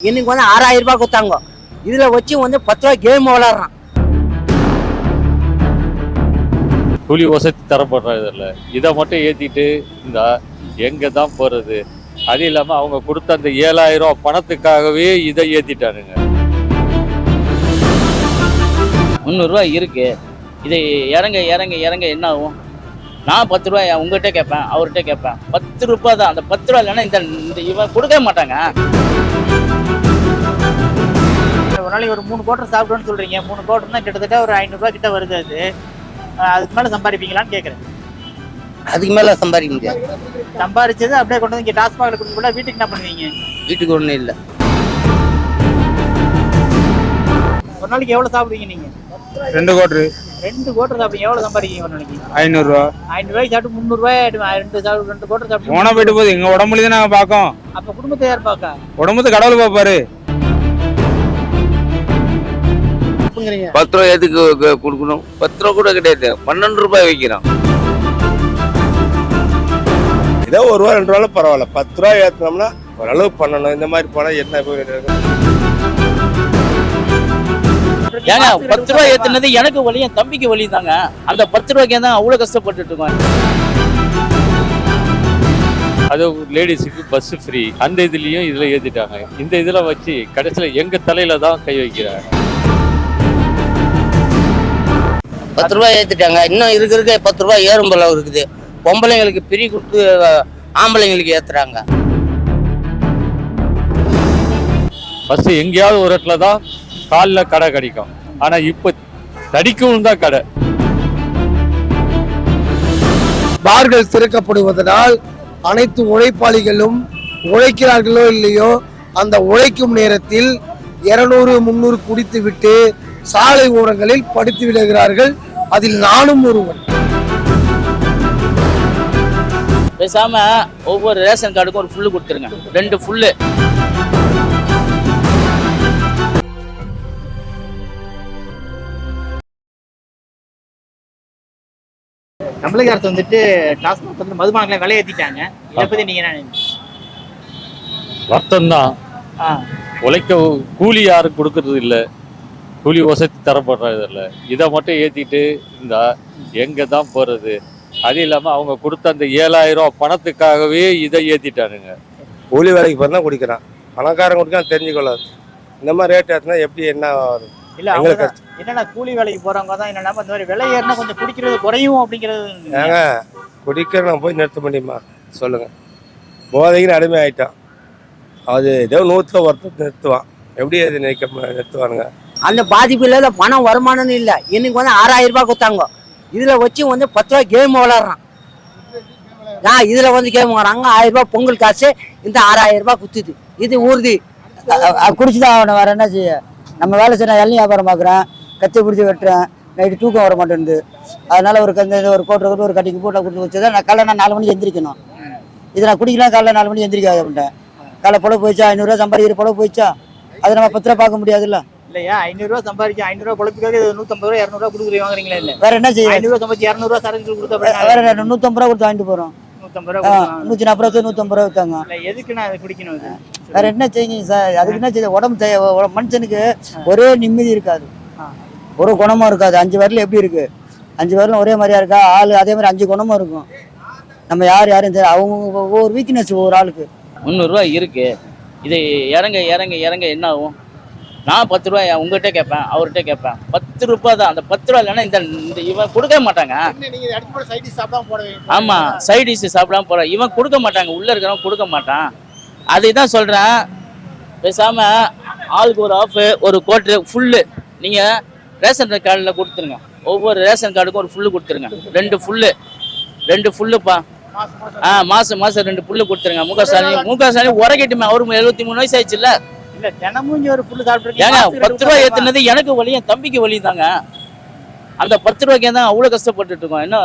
இன்னைக்கு வந்து ஆறாயிரம் ரூபாய் கொடுத்தாங்க. இதுல வச்சு வந்து பத்து ரூபாய் கேம் விளாடுறான் கூலி வசதி தரப்படுறதில்ல இதை மட்டும் ஏற்றிட்டு இந்த எங்கே தான் போகிறது அது இல்லாமல் அவங்க கொடுத்த அந்த ஏழாயிரம் பணத்துக்காகவே இதை ஏற்றிட்டானுங்க முந்நூறுரூவா இருக்கு. இது இறங்க இறங்க இறங்க என்ன ஆகும்? நான் பத்து ரூபாய் உங்ககிட்ட கேட்பேன் அவர்கிட்ட கேட்பேன். பத்து ரூபாய் தான். அந்த பத்து ரூபா இல்லைன்னா இந்த இந்த இவன் கொடுக்கவே மாட்டாங்க. ஒரு நாளைக்கு ஒரு மூணு கோட்டர் சாப்பிடுவேன்னு சொல்றீங்க. மூணு கோட்டர்னா கிட்டத்தட்ட ஒரு ஐநூறுரூவா கிட்ட வருது அது. அதுக்கு மேலே சம்பாதிப்பீங்களான்னு கேட்குறேன் அதுக்கு மேல சம்பாதிக்க முடியாது. சம்பாதிச்சது அப்படியே கொண்டு வந்து இங்கே டாஸ்மாகில் கொடுத்து கூட வீட்டுக்கு என்ன பண்ணுவீங்க? வீட்டுக்கு ஒன்றும் இல்லை. ஒரு நாளைக்கு எவ்வளோ சாப்பிடுவீங்க நீங்கள் ரெண்டு கோட்ரு ரெண்டு கோட்டர் சாப்பிடுங்க எவ்வளோ சம்பாதிக்கீங்க ஒரு நாளைக்கு? ஐநூறுரூவா ஐநூறுரூவாய்க்கு சாப்பிட்டு முந்நூறுரூவாய் ரெண்டு சாப்பிட்டு ரெண்டு கோட்டர் சாப்பிட்டு போனா போயிட்டு போகுது எங்க உடம்புல தான் நாங்க பார்க்கோம். அப்போ குடும்பத்தை யார் பார்க்க? உடம்புக்கு கடவுள் பார்ப்பாரு. பத்து ரூபா எதுக்கு கொடுக்கணும். பத்து ரூபா கூட கிடையாது. பன்னெண்டு ரூபாய் வைக்கிறோம் ஏதோ ஒரு ரூபா ரெண்டு ரூபாலும் பரவாயில்ல. பத்து ரூபா ஏற்றினோம்னா ஓரளவு பண்ணணும். இந்த மாதிரி போனால் என்ன போய் ஏங்க பத்து ரூபாய் ஏத்துனது எனக்கு வலி என் தம்பிக்கு வலி தாங்க அந்த பத்து ரூபாய்க்கு தான் அவ்வளோ கஷ்டப்பட்டுட்டு இருக்கோம் அது லேடிஸுக்கு பஸ் ஃப்ரீ அந்த இதுலேயும் இதில் ஏற்றிட்டாங்க இந்த இதில் வச்சு கடைசியில் எங்கள் தலையில் தான் கை வைக்கிறாங்க. பத்து ரூபாய் ஏத்திட்டாங்க. இன்னும் இருக்க இருக்க. பத்து ரூபாய் ஏறும் போல இருக்குது. பொம்பளைங்களுக்கு பிரி கொடுத்து ஆம்பளைங்களுக்கு ஏத்துறாங்க. பஸ் எங்கேயாவது ஒரு இடத்துல தான் காலில் கடை கிடைக்கும். ஆனால் இப்போ தடிக்கவும் தான் கடை. பார்கள் திறக்கப்படுவதனால் அனைத்து உழைப்பாளிகளும் உழைக்கிறார்களோ இல்லையோ அந்த உழைக்கும் நேரத்தில் இருநூறு முந்நூறு குடித்து விட்டு சாலை ஓரங்களில் படுத்து விடுகிறார்கள். அதில் நானும் ஒருவன். பேசாம ஒவ்வொரு ரேஷன் கார்டுக்கும் ஒரு ஃபுல்லு கொடுத்துருங்க. ரெண்டு ஃபுல்லு தமிழக அரசு வந்துட்டு டாஸ்மாக் வந்து மதுபானங்களை விலை ஏற்றிட்டாங்க இதை பற்றி நீங்கள் என்ன நினைக்கிறீங்க? வருத்தம் தான் ஆ. உழைக்க கூலி யாரும் கொடுக்கறது இல்லை. கூலி வசதி தரப்படுறதில்ல இதை மட்டும் ஏற்றிட்டு இந்த எங்கே தான் போகிறது அது இல்லாமல் அவங்க கொடுத்த அந்த ஏழாயிரம் பணத்துக்காகவே இதை ஏற்றிட்டானுங்க கூலி வேலைக்கு போனால் குடிக்கிறான். பணக்காரன் குடிக்கான் தெரிஞ்சுக்கொள்ளாது. இந்த மாதிரி ரேட் ஏற்றினா எப்படி என்ன வரும் இல்லை எங்களுக்கு என்னன்னா கூலி வேலைக்கு போறவங்க தான் என்னன்னா இந்த மாதிரி விலை ஏறினா கொஞ்சம் குடிக்கிறது குறையும் அப்படிங்கிறது ஏங்க குடிக்கிற நான் போய் நிறுத்த முடியுமா? சொல்லுங்கள் போதைக்கு அடிமை ஆயிட்டான். அது ஏதோ நூற்றில் ஒருத்தர் நிறுத்துவான். எப்படி அது நிற்க நிறுத்துவானுங்க? அந்த பாதிப்பு இல்லாத பணம் வருமானம்னு இல்லை. இன்னைக்கு வந்து ஆறாயிரம் ரூபாய் கொடுத்தாங்க. இதுல வச்சு வந்து பத்து ரூபாய் கேம் விளாடுறான் ஆ இதுல வந்து கேம் விளாடுறாங்க ஆயிரம் ரூபாய் பொங்கல் காசு இந்த ஆறாயிரம் ரூபாய் குத்துது. இது ஊர்தி. குடிச்சுதான் ஆகணும் வேற என்ன செய்ய? நம்ம வேலை செய்ய நான் இளநீ வியாபாரம் பார்க்குறேன் கத்தி பிடிச்சி வெட்டுறேன் நைட்டு தூக்கம் வர மாட்டேங்குது. அதனால ஒரு கந்த ஒரு கோட்டை கொண்டு ஒரு கட்டிக்கு போட்டை கொடுத்து வச்சதா நான் காலைல நான் நாலு மணிக்கு எந்திரிக்கணும். இது நான் குடிக்கலாம் காலைல நாலு மணிக்கு எந்திரிக்காது அப்படின்ட்டேன். காலை பொழப்பு போயிச்சா ஐநூறுரூவா சம்பாதிக்கிற பொழப்பு போயிச்சா அதை நம்ம பத்து ரூபா பார்க்க முடியாதுல்ல? இல்லையா ஐநூறுரூவா சம்பாதிக்க ஐநூறுரூவா பொழப்புக்காக நூற்றம்பது ரூபா இரநூறுவா கொடுக்குறீங்க வாங்குறீங்களா இல்லை? வேற என்ன செய்ய? ஐநூறுரூவா சம்பாதிச்சு இரநூறுவா சரக்கு கொடுத்தா வேற நூத்தம்பது ரூபா கொடுத்து வாங்கிட்டு போறோம். நூற்றம்பது ரூபா. நூற்றி நாற்பது ரூபா நூற்றம்பது ரூபா வித்தாங்க. இல்லை எதுக்கு நான் அதை குடிக்கணும் இது? வேற என்ன செய்யுங்க சார்? அதுக்கு என்ன செய்ய உடம்பு மனுஷனுக்கு ஒரே நிம்மதி இருக்காது. ஒரு குணமும் இருக்காது. அஞ்சு வரல எப்படி இருக்கு? அஞ்சு வரலும் ஒரே மாதிரியா இருக்கா? ஆளு அதே மாதிரி அஞ்சு குணமும் இருக்கும். நம்ம யார் யாரும் தெரியாது அவங்க ஒவ்வொரு வீக்னஸ் ஒவ்வொரு ஆளுக்கு. முந்நூறுரூவா இருக்கு. இது இறங்க இறங்க இறங்க என்ன ஆகும்? நான் பத்து ரூபாய் உங்ககிட்ட கேட்பேன் அவர்கிட்ட கேட்பேன். பத்து ரூபாய் தான். அந்த பத்து ரூபா இல்லைன்னா இந்த இந்த இவன் கொடுக்கவே மாட்டாங்க. ஆமா சைட் டிஷ் சாப்பிடாம போற இவன் கொடுக்க மாட்டாங்க. உள்ள இருக்கிறவன் கொடுக்க மாட்டான். அதை தான் சொல்றேன். பேசாம ஆளுக்கு ஒரு ஆஃப் ஒரு கோட்டு ஃபுல்லு நீங்க ரேஷன் கார்டில் கொடுத்துருங்க. ஒவ்வொரு ரேஷன் கார்டுக்கும் ஒரு ஃபுல்லு கொடுத்துருங்க. ரெண்டு ஃபுல்லு ரெண்டு ஃபுல்லுப்பா ஆ மாசம் மாசம் ரெண்டு புல்லு கொடுத்துருங்க. முக ஸ்டாலின் முக ஸ்டாலின் உரகிட்டுமே அவருக்கு எழுபத்தி மூணு வயசு ஆயிடுச்சுல்ல? இல்லை தினமும் ஒரு ஏங்க சாப்பிட்ருக்கீங்க பத்து ரூபாய் ஏத்துனது எனக்கு வலி என் தம்பிக்கு வலி தாங்க. அந்த பத்து ரூபாய்க்கு தான் அவ்வளோ கஷ்டப்பட்டுட்டு இருக்கோம். என்ன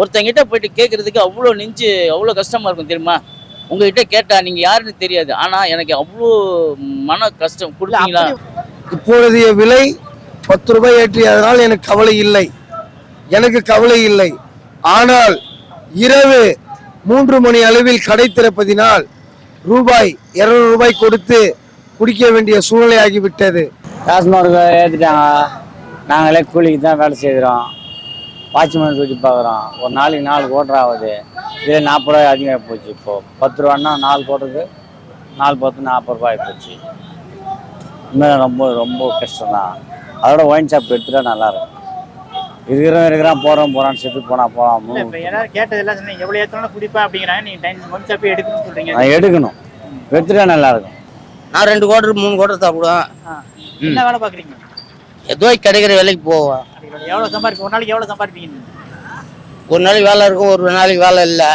ஒருத்தங்கிட்ட போயிட்டு கேட்கறதுக்கு அவ்வளோ நெஞ்சு அவ்வளோ கஷ்டமா இருக்கும் தெரியுமா? உங்ககிட்ட கேட்டா நீங்க யாருன்னு தெரியாது. ஆனா எனக்கு அவ்வளோ மன கஷ்டம். கொடுத்தீங்களா? இப்பொழுதைய விலை பத்து ரூபாய் ஏற்றியதனால் எனக்கு கவலை இல்லை. எனக்கு கவலை இல்லை. ஆனால் இரவு மூன்று மணி அளவில் கடை திறப்பதினால் ரூபாய் இருநூறு ரூபாய் கொடுத்து குடிக்க வேண்டிய சூழ்நிலை ஆகிவிட்டது டாஸ்மார்க் ஏற்றிட்டாங்க நாங்களே கூலிக்கு தான் வேலை செய்கிறோம். வாட்ச்மேன் தூக்கி பார்க்குறோம் ஒரு நாளைக்கு நாலு கோட்டர் ஆகுது. இதே நாற்பது ரூபாய் அதிகமாக போச்சு இப்போது பத்து ரூபான்னா நாலு கோட்டருக்கு நாலு பத்து நாற்பது ரூபாய் போச்சு. உண்மையில ரொம்ப ரொம்ப கஷ்டம் தான் அதோட ஒயின் ஷாப் எடுத்துட்டா நல்லாயிருக்கும். இருக்கிறவன் இருக்கிறான் போகிறோம் போகிறான்னு செத்து போனா இல்ல போகலாம் கேட்டதெல்லாம் சொன்னீங்க. எவ்வளவு ஏத்தாலும் குடிப்பேன் அப்படிங்கிறாங்க நீங்க டைம் ஒன் சாப்பி எடுக்கணும்னு சொல்றீங்க. நான் எடுக்கணும். எடுத்துட்டா நல்லாயிருக்கும். நான் ரெண்டு கோட்டர் மூணு கோட்டர் சாப்பிடுவேன். என்ன வேலை பாக்குறீங்க ஏதோ கிடைக்கிற வேலைக்கு போவேன் எவ்வளவு சம்பாதிப்பீங்க? ஒரு நாளைக்கு எவ்வளவு சம்பாதிப்பீங்க? ஒரு நாளைக்கு வேலை இருக்கும் ஒரு நாளைக்கு வேலை இல்லை.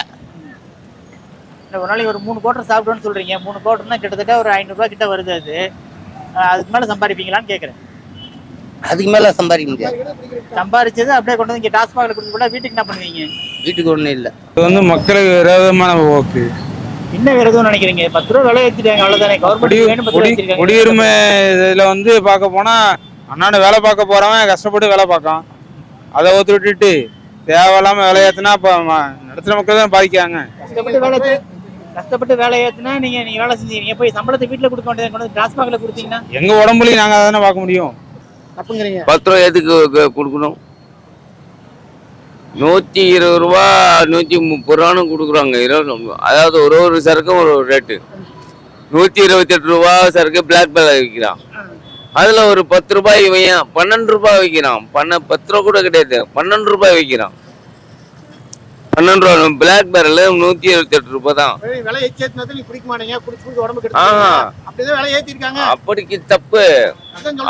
இல்ல ஒரு நாளைக்கு ஒரு மூணு கோட்டர் சாப்பிடுவேன்னு சொல்றீங்க. மூணு கோட்டர்னா கிட்டத்தட்ட ஒரு ஐநூறு ரூபாய் கிட்ட வருது அது. அதுக்கு மேல சம்பாதிப்பீங்களான்னு கேக்குறேன். அதுக்கு மேலே சம்பாதிக்க முடியாது. சம்பாரிச்சது அப்படியே கொண்டு வந்து இங்க டாஸ்மாக்ல கொடுத்து கூட வீட்டுக்கு என்ன பண்ணுவீங்க? வீட்டுக்கு ஒன்றும் இல்லை. இது வந்து மக்களுக்கு விரோதமான போக்கு. என்ன வேற எதுவும் நினைக்கிறீங்க? பத்து ரூபா விலை ஏத்திட்டாங்க அவ்வளவுதானே. குடி கவர்மெண்ட் வேணும். குடியுரிமை இதில் வந்து பார்க்க போனால் அண்ணாண்ட வேலை பார்க்க போகிறவன் கஷ்டப்பட்டு வேலை பார்க்கான். அதை ஒத்து விட்டுட்டு தேவையில்லாமல் வேலை ஏற்றினா இப்போ நடத்துகிற மக்கள் தான் பாதிக்காங்க கஷ்டப்பட்டு வேலை கஷ்டப்பட்டு வேலை ஏத்துனா நீங்க நீங்க வேலை செஞ்சீங்க போய் சம்பளத்தை வீட்டுல கொடுக்க வேண்டியது கொண்டு வந்து டாஸ்மாக்ல கொடுத்தீங்கன்னா எங்கள் உடம்புலையும் நாங்கள் அதை தானே பார்க்க முடியும். தப்புங்கிறீங்க. பத்து ரூபா எதுக்கு கொடுக்கணும்? நூற்றி இருபது ரூபா நூற்றி முப்பது ரூபான்னு கொடுக்குறாங்க. இருபது அதாவது ஒரு ஒரு சரக்கும் ஒரு ஒரு ரேட்டு நூற்றி இருபத்தெட்டு ரூபா சரக்கு பிளாக் பேல விற்கிறான் அதில் ஒரு பத்து ரூபாய் இவன் பன்னெண்டு ரூபாய் விற்கிறான் பண்ண பத்து ரூபா கூட கிடையாது. பன்னெண்டு ரூபாய் விற்கிறான் பன்னெண்டு ரூபா பிளாக் பேரில் நூற்றி இருபத்தெட்டு ரூபாய் தான். விலை ஏத்தி நீ குடிக்க மாட்டீங்க. குடிச்சு குடிச்சு உடம்பு ஆஹா. அப்படிதான் விலை ஏத்திருக்காங்க. அப்படிக்கு தப்பு.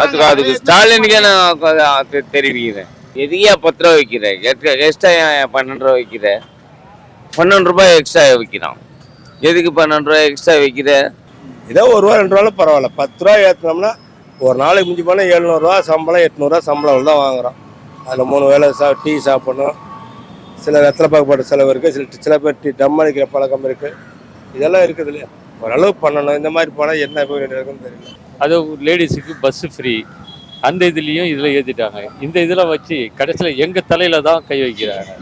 அதுக்கு அதுக்கு ஸ்டாலினுக்கே நான் தெரிவிக்கிறேன். எதுக்கே பத்து ரூபா விற்கிறேன் எக்ஸ்ட்ரா பன்னெண்டு ரூபா விற்கிற பன்னெண்டு ரூபாய் எக்ஸ்ட்ரா விற்கிறான் எதுக்கு பன்னெண்டு ரூபாய் எக்ஸ்ட்ரா விற்கிற ஏதோ ஒரு ரூபா ரெண்டு ரூபாலும் பரவாயில்ல. பத்து ரூபா ஏற்றினோம்னா ஒரு நாளைக்கு முடிஞ்சு போனால் எழுநூறுவா சம்பளம் எட்நூறுவா சம்பளம் தான் வாங்குறோம். அதில் மூணு வேளை சா டீ சாப்பிடணும். சில வெத்தலை பாக்கு செலவு இருக்குது சில சில பேர் டீ டம் அடிக்கிற பழக்கம் இருக்குது இதெல்லாம் இருக்குது இல்லையா? ஓரளவு பண்ணணும். இந்த மாதிரி போனால் என்ன போய் இருக்குன்னு தெரியல. அது லேடிஸுக்கு பஸ்ஸு ஃப்ரீ அந்த இதுலேயும் இதில் ஏற்றிட்டாங்க இந்த இதில் வச்சு கடைசியில் எங்கள் தலையில் தான் கை வைக்கிறாங்க.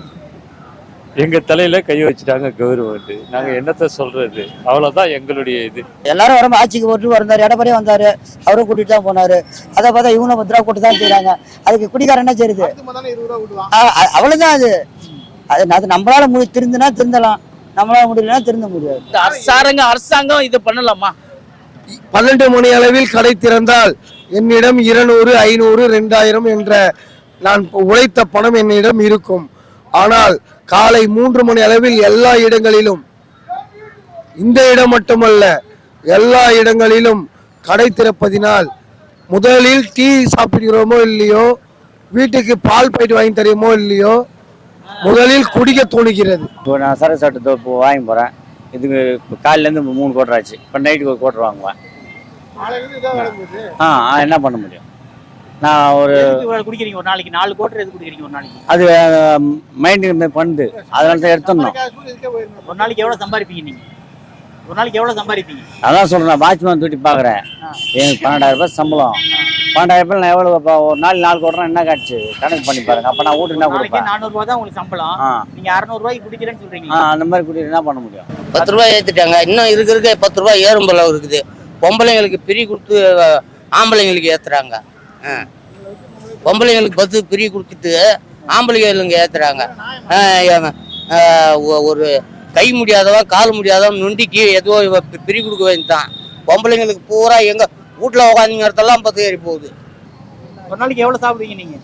எங்கள் தலையில் கை வச்சுட்டாங்க கவர்மெண்ட் நாங்கள் என்னத்தை சொல்கிறது அவ்வளோதான் எங்களுடைய இது. எல்லாரும் வரும் ஆட்சிக்கு போட்டு வந்தார் எடப்பாடியே வந்தாரு அவரும் கூட்டிட்டு தான் போனாரு. அதை பார்த்தா இவங்க பத்து ரூபா கூட்டு தான் செய்றாங்க. அதுக்கு குடிக்காரன் என்ன செய்யுது அவ்வளவுதான் அது. அது அது நம்மளால முடி திருந்தினா திருந்தலாம். நம்மளால முடியலன்னா திருந்த முடியாது. அரசாங்கம் அரசாங்கம் இது பண்ணலாமா? பன்னெண்டு மணி அளவில் கடை திறந்தால் என்னிடம் இருநூறு ஐநூறு ரெண்டாயிரம் என்ற நான் உழைத்த பணம் என்னிடம் இருக்கும். ஆனால் காலை மூன்று மணி அளவில் எல்லா இடங்களிலும். இந்த இடம் மட்டுமல்ல எல்லா இடங்களிலும் கடை திறப்பதினால் முதலில் டீ சாப்பிடுகிறோமோ இல்லையோ வீட்டுக்கு பால் பாக்கெட் வாங்கி தருமோ இல்லையோ முதலில் குடிக்க தோணுகிறது. இப்போ நான் சரக்கு சாப்பிட்டு இப்போ வாங்கி போகிறேன் இதுக்கு இப்போ மூணு கோட்டர் ஆச்சு. இப்போ நைட்டுக்கு ஒரு கோட்டர் வாங்குவேன். ஆ ஆ, என்ன பண்ண முடியும்? நான் ஒரு குடிக்கிறீங்க? ஒரு நாளைக்கு நாலு கோட்டர் எது குடிக்கிறீங்க ஒரு நாளைக்கு? அது மைண்டு பண்ணுது. அதனால தான் எடுத்துடணும் ஒரு நாளைக்கு எவ்வளவு சம்பாதிப்பீங்க நீங்க? ஒரு நாளைக்கு எவ்வளவு சம்பாதிப்பீங்க? அதான் சொல்கிறேன் வாட்ச்மேன் தூட்டி பார்க்குறேன். எனக்கு பன்னெண்டாயிரம் ரூபாய் சம்பளம். பன்னெண்டாயிரம் ரூபாய் நான் எவ்வளோ இப்போ ஒரு நாள் நாலு கோட்டர் என்ன காட்சி கணக்கு பண்ணி பாருங்க. அப்போ நான் வீட்டுக்கு என்ன கொடுப்பேன்? நானூறு ரூபாய் தான் உங்களுக்கு சம்பளம். ஆ. நீங்க அறுநூறு ரூபாய்க்கு குடிக்கிறேன்னு ஆ சொல்றீங்க அந்த மாதிரி கூட்டிட்டு என்ன பண்ண முடியும்? பத்து ரூபாய் ஏற்றிட்டாங்க இன்னும் இருக்க இருக்க பத்து ரூபாய் ஏறும் போல இருக்குது. பொம்பளைங்களுக்கு பிரி கொடுத்து ஆம்பளைங்களுக்கு ஏற்றுறாங்க பொம்பளைங்களுக்கு பத்து பிரி கொடுத்துட்டு ஆம்பளைங்களுக்கு ஏற்றுறாங்க ஒரு கை முடியாதவன் கால் முடியாதவன் நொண்டிக்கு எதுவோ பிரி கொடுக்க வேண்டியதான் பொம்பளைங்களுக்கு பூரா எங்க வீட்டில் உட்காந்துங்கிறதெல்லாம் பத்து ஏறி போகுது. ஒரு நாளைக்கு எவ்வளவு சாப்பிடுவீங்க நீங்க?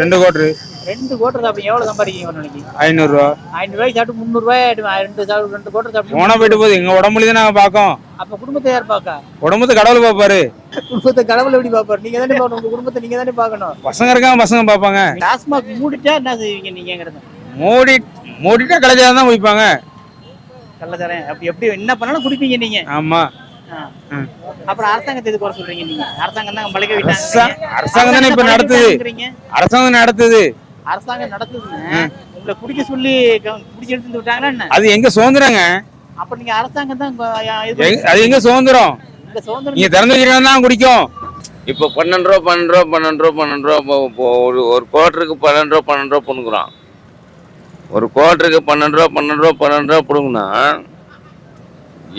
ரெண்டு கோட்ரு. ரெண்டு கோட்டர் சாப்பிடுங்க எவ்வளவு சம்பாதிக்கீங்க ஒரு நாளைக்கு? ஐநூறுரூவா ஐநூறு ரூபாய்க்கு சாப்பிட்டு முந்நூறு ரூபாய் ரெண்டு சாப்பிட்டு ரெண்டு கோட்டர் சாப்பிட்டு போனால் போயிட்டு போகுது. எங்கள் உடம்புல தான் நாங்கள் பார்க்கோம். அப்ப குடும்பத்தை யார் பாக்கா உடம்புக்கு கடவுள் பார்ப்பாரு. குடும்பத்தை கடவுள் எப்படி பாப்பாரு நீங்க தானே பார்க்கணும். உங்க குடும்பத்தை நீங்க தானே பார்க்கணும். பசங்க இருக்காங்க பசங்க பார்ப்பாங்க. டாஸ்மாக் மூடிட்டா என்ன செய்வீங்க நீங்கிறது மூடி மூடிட்டா கலைஜா தான் குடிப்பாங்க கள்ளத்தரேன் அப்படி எப்படி என்ன பண்ணாலும் குடிப்பீங்க நீங்க. ஆமாம் ஆ. ம். அப்புறம் அரசாங்கத்தை இது குறை சொல்றீங்க நீங்க? அரசாங்கம் தான் பழக விட்டாங்க அரசாங்கம் தானே இப்போ நடத்துது? அரசாங்கம் நடத்துது. அரசாங்கம் நடத்துதுங்க. உங்களை குடிக்க சொல்லி குடிச்சு எடுத்து என்ன? அது எங்க சுதந்திரங்க? அப்ப நீங்க அரசாங்கம் தான் அது எங்க சுதந்திரம்? நீங்க திறந்து வச்சிருக்கா தான் குடிக்கும். இப்போ பன்னெண்டு ரூபா பன்னெண்டு ரூபா பன்னெண்டு ரூபா பன்னெண்டு ரூபா ஒரு ஒரு குவார்ட்டருக்கு பன்னெண்டு ரூபா பன்னெண்டு ரூபா பண்ணுக்குறான் ஒரு குவார்ட்டருக்கு பன்னெண்டு ரூபா பன்னெண்டு ரூபா பன்னெண்டு ரூபா பிடுங்குனா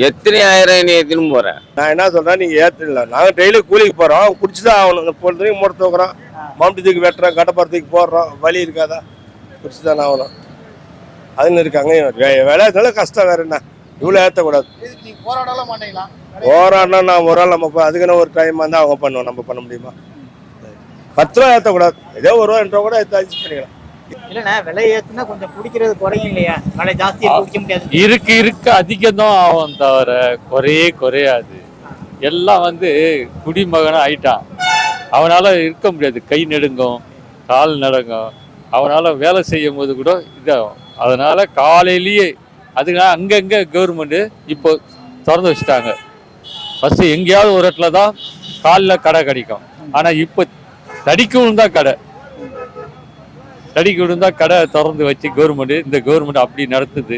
எத்தனை ஆயிரம் நீ எத்தினு போற நான் என்ன சொல்றேன் நீங்க ஏத்துல நாங்க டெய்லி கூலிக்கு போறோம். குடிச்சு தான் ஆகணும். இந்த பொழுதுக்கு மூட தூக்குறோம் மம்டி தூக்கி வெட்டுறோம் கடப்பாரத்துக்கு போடுறோம் வலி இருக்காதா? குடிச்சு ஆகணும். அதுன்னு இருக்காங்க. விளையாட்டுல கஷ்டம் வேற என்ன? இவ்வளோ ஏற்றக்கூடாது போராடலாம் போராடினா நான் ஒரு ஆள் நம்ம அதுக்குன்னு ஒரு டைம் வந்து அவங்க பண்ணுவோம் நம்ம பண்ண முடியுமா? பத்து ரூபா ஏற்றக்கூடாது ஏதோ ஒரு ரூபா ரெண்டு ரூபா கூட ஏற்ற அட்ஜஸ்ட் பண்ணிக்கலாம். இல்லைண்ணா விலை ஏத்துனா கொஞ்சம் குடிக்கிறது குறையும் இல்லையா? விலை ஜாஸ்தியா குடிக்க முடியாது. இருக்கு இருக்கு. அதிகம் தான் ஆகும் தவிர குறையே குறையாது. எல்லாம் வந்து குடிமகனும் ஆயிட்டான். அவனால இருக்க முடியாது. கை நடுங்கும் கால் நடுங்கும். அவனால வேலை செய்யும் போது கூட இதாகும். அதனால காலையிலேயே அதுக்காக அங்கங்க கவர்மெண்ட் இப்போ திறந்து வச்சுட்டாங்க. ஃபர்ஸ்ட் எங்கேயாவது ஒரு இடத்துல தான் காலில் கடை கிடைக்கும். ஆனா இப்போ தடிக்கும் தான் கடை. தடிக்கு விழுந்தா கடை திறந்து வச்சு கவர்மெண்ட் இந்த கவர்மெண்ட் அப்படி நடத்துது.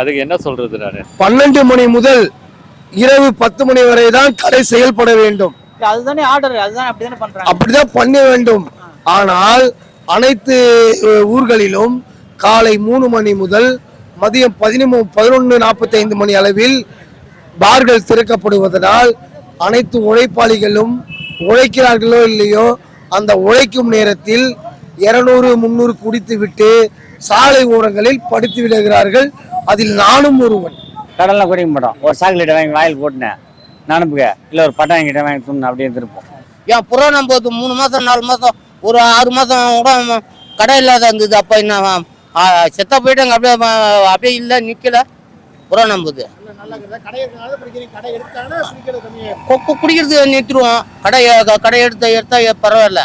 அதுக்கு என்ன சொல்றது நான்? பன்னெண்டு மணி முதல் இரவு பத்து மணி வரை தான் கடை செயல்பட வேண்டும். அதுதானே ஆர்டர் அதுதான் அப்படிதானே பண்றாங்க. அப்படிதான் பண்ண வேண்டும். ஆனால் அனைத்து ஊர்களிலும் காலை மூணு மணி முதல் மதியம் பதினொன்று பதினொன்று நாற்பத்தைந்து மணி அளவில் பார்கள் திறக்கப்படுவதனால் அனைத்து உழைப்பாளிகளும் உழைக்கிறார்களோ இல்லையோ அந்த உழைக்கும் நேரத்தில் இருநூறு முந்நூறு குடித்து விட்டு சாலை ஓரங்களில் படுத்து விடுகிறார்கள். அதில் நானும் ஒருவன். கடல்லாம் குடிக்க மாட்டோம். ஒரு சாக்லேட் வாங்கி வாயில் போட்டுனேன். நினப்புக்க இல்லை ஒரு பட்டாணி கிட்ட வாங்கி துண்ணு அப்படியே திருப்போம் ஏன் புராணம் போது மூணு மாதம் நாலு மாதம் ஒரு ஆறு மாதம் கூட கடை இல்லாத இருந்தது. அப்போ என்ன செத்தா போயிட்டாங்க. அப்படியே அப்படியே இல்லை நிற்கல புராணம் போது. இல்ல நல்லா இருக்குதா கடை இருக்கனால பிடிக்கிறீங்க கடை எடுத்தாங்கன்னா குடிக்கிறது நிறுத்திடுவோம். கடை கடை எடுத்த எடுத்தா பரவாயில்ல.